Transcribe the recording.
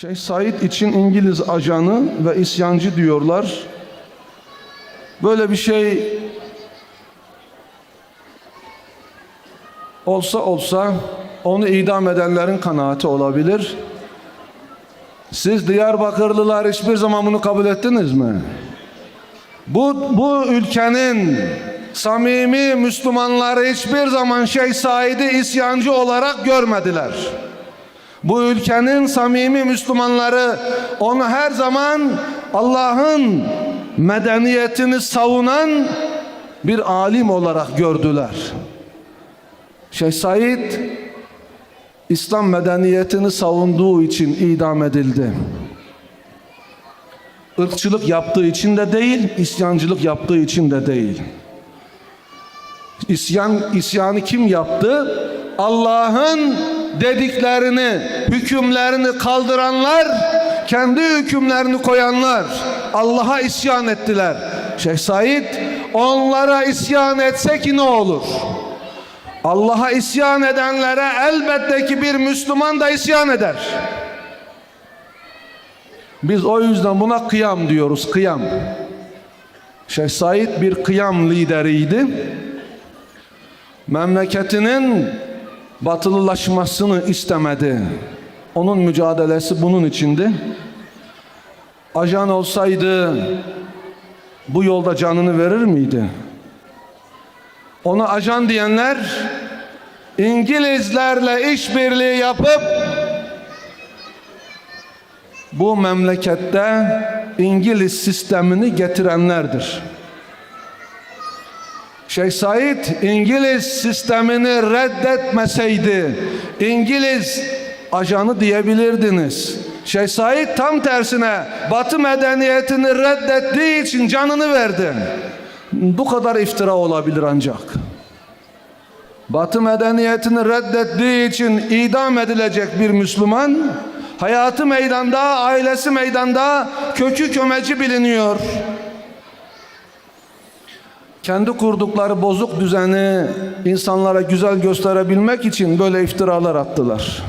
Şeyh Said için İngiliz ajanı ve isyancı diyorlar. Böyle bir şey olsa olsa onu idam edenlerin kanaati olabilir. Siz Diyarbakırlılar hiçbir zaman bunu kabul ettiniz mi? Bu, bu ülkenin samimi Müslümanları hiçbir zaman Şeyh Said'i isyancı olarak görmediler. Bu ülkenin samimi Müslümanları onu her zaman Allah'ın medeniyetini savunan bir alim olarak gördüler. Şeyh Said İslam medeniyetini savunduğu için idam edildi. Irkçılık yaptığı için de değil, isyancılık yaptığı için de değil. İsyan, isyanı kim yaptı? Allah'ın dediklerini, hükümlerini kaldıranlar, kendi hükümlerini koyanlar Allah'a isyan ettiler. Şeyh Said onlara isyan etse ki ne olur? Allah'a isyan edenlere elbette ki bir Müslüman da isyan eder. Biz o yüzden buna kıyam diyoruz, kıyam. Şeyh Said bir kıyam lideriydi. Memleketinin batılılaşmasını istemedi. Onun mücadelesi bunun içindi. Ajan olsaydı bu yolda canını verir miydi? Ona ajan diyenler İngilizlerle işbirliği yapıp bu memlekette İngiliz sistemini getirenlerdir. Şeyh Said İngiliz sistemini reddetmeseydi İngiliz ajanı diyebilirdiniz. Şeyh Said tam tersine Batı medeniyetini reddettiği için canını verdi. Bu kadar iftira olabilir ancak. Batı medeniyetini reddettiği için idam edilecek bir Müslüman hayatı meydanda, ailesi meydanda, kökü kömeci biliniyor. Kendi kurdukları bozuk düzeni insanlara güzel gösterebilmek için böyle iftiralar attılar.